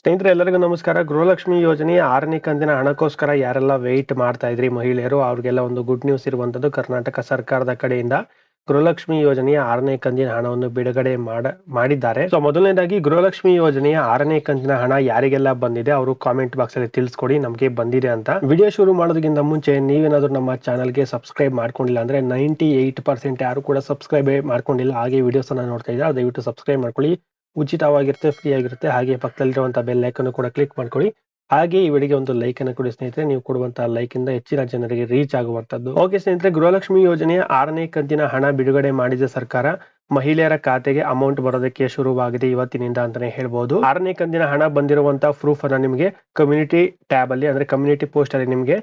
ಸ್ನೇಹಿತರೆ, ಎಲ್ಲರಿಗೂ ನಮಸ್ಕಾರ. ಗೃಹಲಕ್ಷ್ಮಿ ಯೋಜನೆಯ ಆರನೇ ಕಂತಿನ ಹಣಕ್ಕೋಸ್ಕರ ಯಾರೆಲ್ಲ ವೆಯ್ಟ್ ಮಾಡ್ತಾ ಇದ್ರಿ ಮಹಿಳೆಯರು, ಅವ್ರಿಗೆಲ್ಲ ಒಂದು ಗುಡ್ ನ್ಯೂಸ್ ಇರುವಂತದ್ದು ಕರ್ನಾಟಕ ಸರ್ಕಾರದ ಕಡೆಯಿಂದ. ಗೃಹಲಕ್ಷ್ಮಿ ಯೋಜನೆಯ ಆರನೇ ಕಂತಿನ ಹಣವನ್ನು ಬಿಡುಗಡೆ ಮಾಡ, ಮಾಡಿದ್ದಾರೆ. ಸೊ ಮೊದಲನೇದಾಗಿ ಗೃಹಲಕ್ಷ್ಮಿ ಯೋಜನೆಯ ಆರನೇ ಕಂತಿನ ಹಣ ಯಾರಿಗೆಲ್ಲ ಬಂದಿದೆ ಅವರು ಕಾಮೆಂಟ್ ಬಾಕ್ಸ್ ಅಲ್ಲಿ ತಿಳಿಸ್ಕೊಡಿ, ನಮಗೆ ಬಂದಿದೆ ಅಂತ. ವಿಡಿಯೋ ಶುರು ಮಾಡೋದಕ್ಕಿಂತ ಮುಂಚೆ ನೀವೇನಾದ್ರೂ ನಮ್ಮ ಚಾನಲ್ಗೆ ಸಬ್ಸ್ಕ್ರೈಬ್ ಮಾಡ್ಕೊಂಡಿಲ್ಲ ಅಂದ್ರೆ ನೈಂಟಿ ಏಟ್ ಪರ್ಸೆಂಟ್ ಯಾರು ಕೂಡ ಸಬ್ಸ್ಕ್ರೈಬ್ ಮಾಡ್ಕೊಂಡಿಲ್ಲ, ಹಾಗೆ ವಿಡಿಯೋಸ್ ಅನ್ನ ನೋಡ್ತಾ ಇದ್ದಾರೆ ದಯವಿಟ್ಟು ಸಬ್ಸ್ಕ್ರೈಬ್ ಮಾಡ್ಕೊಳ್ಳಿ. ಉಚಿತವಾಗಿರುತ್ತೆ ಫ್ರೀ ಆಗಿರುತ್ತೆ ಹಾಗೆ ಪಕ್ಕದಲ್ಲಿರುವಂತಹ ಬೆಲ್ ಐಕನ್ ಕೂಡ ಕ್ಲಿಕ್ ಮಾಡ್ಕೊಳ್ಳಿ. ಹಾಗೆ ಈ ವಿಡಿಯೋಗೆ ಒಂದು ಲೈಕ್ ಅನ್ನು ಕೊಡಿ ಸ್ನೇಹಿತರೆ. ನೀವು ಕೊಡುವಂತಹ ಲೈಕ್ ಇಂದ ಹೆಚ್ಚಿನ ಜನರಿಗೆ ರೀಚ್ ಆಗುವಂತದ್ದು ಓಕೆ ಸ್ನೇಹಿತರೆ, ಗೃಹಲಕ್ಷ್ಮಿ ಯೋಜನೆಯ ಆರನೇ ಕಂತಿನ ಹಣ ಬಿಡುಗಡೆ ಮಾಡಿದ ಸರ್ಕಾರ ಮಹಿಳೆಯರ ಖಾತೆಗೆ ಅಮೌಂಟ್ ಬರೋದಕ್ಕೆ ಶುರುವಾಗಿದೆ ಇವತ್ತಿನಿಂದ ಅಂತಾನೆ ಹೇಳ್ಬಹುದು ಆರನೇ ಕಂತಿನ ಹಣ ಬಂದಿರುವಂತಹ ಪ್ರೂಫ್ ಅನ್ನ ನಿಮಗೆ ಕಮ್ಯುನಿಟಿ ಟ್ಯಾಬ್ ಅಲ್ಲಿ ಅಂದ್ರೆ ಕಮ್ಯುನಿಟಿ ಪೋಸ್ಟ್ ಅಲ್ಲಿ ನಿಮಗೆ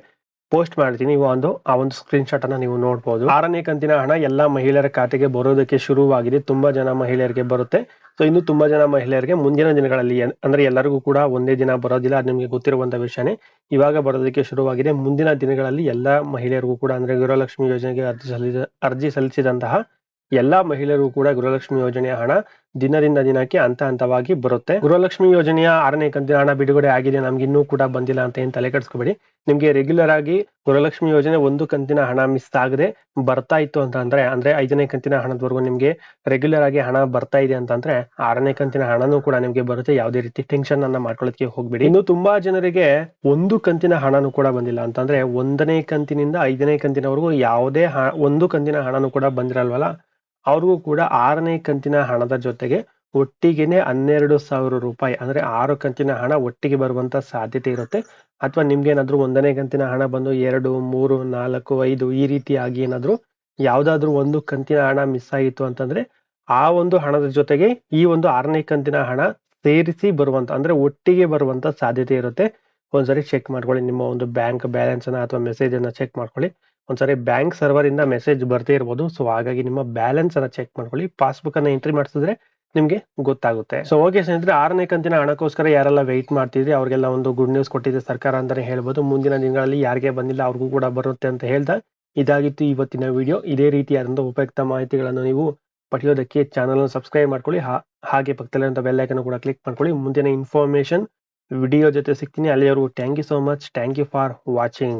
ಪೋಸ್ಟ್ ಮಾಡ್ತೀನಿ. ಒಂದು, ಆ ಒಂದು ಸ್ಕ್ರೀನ್ ಶಾಟ್ ಅನ್ನ ನೀವು ನೋಡಬಹುದು ಆರನೇ ಕಂತಿನ ಹಣ ಎಲ್ಲಾ ಮಹಿಳೆಯರ ಖಾತೆಗೆ ಬರೋದಕ್ಕೆ ಶುರುವಾಗಿದೆ. ತುಂಬಾ ಜನ ಮಹಿಳೆಯರಿಗೆ ಬರುತ್ತೆ. ಸೊ ಇನ್ನು ತುಂಬಾ ಜನ ಮಹಿಳೆಯರಿಗೆ ಮುಂದಿನ ದಿನಗಳಲ್ಲಿ ಅಂದ್ರೆ ಎಲ್ಲರಿಗೂ ಕೂಡ ಒಂದೇ ದಿನ ಬರೋದಿಲ್ಲ. ಅದು ನಿಮಗೆ ಗೊತ್ತಿರುವಂತ ವಿಷಯನೇ. ಇವಾಗ ಬರೋದಕ್ಕೆ ಶುರುವಾಗಿದೆ. ಮುಂದಿನ ದಿನಗಳಲ್ಲಿ ಎಲ್ಲಾ ಮಹಿಳೆಯರಿಗೂ ಕೂಡ ಅಂದ್ರೆ ಗೃಹಲಕ್ಷ್ಮಿ ಯೋಜನೆಗೆ ಅರ್ಜಿ ಸಲ್ಲಿಸ, ಅರ್ಜಿ ಸಲ್ಲಿಸಿದಂತಹ ಎಲ್ಲಾ ಮಹಿಳೆಯರಿಗೂ ಕೂಡ ಗೃಹಲಕ್ಷ್ಮಿ ಯೋಜನೆಯ ಹಣ ದಿನದಿಂದ ದಿನಕ್ಕೆ ಹಂತ ಹಂತವಾಗಿ ಬರುತ್ತೆ. ಗೃಹಲಕ್ಷ್ಮಿ ಯೋಜನೆಯ ಆರನೇ ಕಂತಿನ ಹಣ ಬಿಡುಗಡೆ ಆಗಿದೆ. ನಮ್ಗೆ ಇನ್ನೂ ಕೂಡ ಬಂದಿಲ್ಲ ಅಂತ ಏನ್ ತಲೆ ಕೆಡಿಸ್ಕೋಬೇಡಿ. ನಿಮ್ಗೆ ರೆಗ್ಯುಲರ್ ಆಗಿ ಗೃಹಲಕ್ಷ್ಮಿ ಯೋಜನೆ ಒಂದು ಕಂತಿನ ಹಣ ಮಿಸ್ ಆಗದೆ, ಬರ್ತಾ ಇತ್ತು ಅಂತ ಅಂದ್ರೆ ಅಂದ್ರೆ ಐದನೇ ಕಂತಿನ ಹಣದವರೆಗೂ ನಿಮ್ಗೆ ರೆಗ್ಯುಲರ್ ಆಗಿ ಹಣ ಬರ್ತಾ ಇದೆ ಅಂತಂದ್ರೆ ಆರನೇ ಕಂತಿನ ಹಣನೂ ಕೂಡ ನಿಮ್ಗೆ ಬರುತ್ತೆ. ಯಾವುದೇ ರೀತಿ ಟೆನ್ಷನ್ ಅನ್ನ ಮಾಡ್ಕೊಳ್ಳೋದಕ್ಕೆ ಹೋಗ್ಬೇಡಿ. ಇನ್ನು ತುಂಬಾ ಜನರಿಗೆ ಒಂದು ಕಂತಿನ ಹಣನೂ ಕೂಡ ಬಂದಿಲ್ಲ ಅಂತಂದ್ರೆ ಒಂದನೇ ಕಂತಿನಿಂದ ಐದನೇ ಕಂತಿನವರೆಗೂ ಯಾವುದೇ ಒಂದು ಕಂತಿನ ಹಣನೂ ಕೂಡ ಬಂದಿರಲ್ವಲ್ಲ? ಅವ್ರಿಗೂ ಕೂಡ ಆರನೇ ಕಂತಿನ ಹಣದ ಜೊತೆಗೆ ಒಟ್ಟಿಗೆನೆ ಹನ್ನೆರಡು ಸಾವಿರ ರೂಪಾಯಿ, ಅಂದ್ರೆ ಆರು ಕಂತಿನ ಹಣ ಒಟ್ಟಿಗೆ ಬರುವಂತ ಸಾಧ್ಯತೆ ಇರುತ್ತೆ. ಅಥವಾ ನಿಮ್ಗೆ ಏನಾದ್ರು ಒಂದನೇ ಕಂತಿನ ಹಣ ಬಂದು ಎರಡು, ಮೂರು, ನಾಲ್ಕು, ಐದು ಈ ರೀತಿಯಾಗಿ ಏನಾದ್ರು ಯಾವ್ದಾದ್ರು ಒಂದು ಕಂತಿನ ಹಣ ಮಿಸ್ ಆಯಿತು ಅಂತಂದ್ರೆ ಆ ಒಂದು ಹಣದ ಜೊತೆಗೆ ಈ ಒಂದು ಆರನೇ ಕಂತಿನ ಹಣ ಸೇರಿಸಿ ಬರುವಂತ, ಅಂದ್ರೆ ಒಟ್ಟಿಗೆ ಬರುವಂತ ಸಾಧ್ಯತೆ ಇರುತ್ತೆ. ಒಂದ್ಸರಿ ಚೆಕ್ ಮಾಡ್ಕೊಳ್ಳಿ, ನಿಮ್ಮ ಒಂದು ಬ್ಯಾಂಕ್ ಬ್ಯಾಲೆನ್ಸ್ ಅನ್ನ ಅಥವಾ ಮೆಸೇಜ್ ಅನ್ನ ಚೆಕ್ ಮಾಡ್ಕೊಳ್ಳಿ. ಒಂದ್ಸರಿ ಬ್ಯಾಂಕ್ ಸರ್ವರ್ ಇಂದ ಮೆಸೇಜ್ ಬರ್ದೇ ಇರ್ಬೋದು. ಸೊ ಹಾಗಾಗಿ ನಿಮ್ಮ ಬ್ಯಾಲೆನ್ಸ್ ಅನ್ನ ಚೆಕ್ ಮಾಡ್ಕೊಳ್ಳಿ. ಪಾಸ್ಬುಕ್ ಅನ್ನ ಎಂಟ್ರಿ ಮಾಡಿಸಿದ್ರೆ ನಿಮ್ಗೆ ಗೊತ್ತಾಗುತ್ತೆ. ಸೊ ಓಕೆ ಸ್ನೇಹಿತರೆ, ಆರನೇ ಕಂತಿನ ಹಣಕ್ಕೋಸ್ಕರ ಯಾರೆಲ್ಲ ವೆಯ್ಟ್ ಮಾಡ್ತಿದ್ರಿ? ಅವ್ರಿಗೆಲ್ಲ ಒಂದು ಗುಡ್ ನ್ಯೂಸ್ ಕೊಟ್ಟಿದೆ ಸರ್ಕಾರ ಅಂತಾನೆ ಹೇಳ್ಬೋದು. ಮುಂದಿನ ದಿನಗಳಲ್ಲಿ ಯಾರಿಗೆ ಬಂದಿಲ್ಲ ಅವ್ರಿಗೂ ಕೂಡ ಬರುತ್ತೆ ಅಂತ ಹೇಳ್ದ. ಇದಾಗಿತ್ತು ಇವತ್ತಿನ ವಿಡಿಯೋ ಇದೇ ರೀತಿಯಾದಂತಹ ಉಪಯುಕ್ತ ಮಾಹಿತಿಗಳನ್ನು ನೀವು ಪಡೆಯೋದಕ್ಕೆ ಚಾನಲ್ ಸಬ್ಸ್ಕ್ರೈಬ್ ಮಾಡ್ಕೊಳ್ಳಿ. ಹಾಗೆ ಪಕ್ಕದಲ್ಲಿರುವಂತಹ ಐಕನ್ ಕೂಡ ಕ್ಲಿಕ್ ಮಾಡ್ಕೊಳ್ಳಿ. ಮುಂದಿನ ಇನ್ಫಾರ್ಮೇಶನ್ ವಿಡಿಯೋ ಜೊತೆ ಸಿಗ್ತೀನಿ. ಅಲ್ಲಿಯವರೆಗೂ thank you so much thank you for watching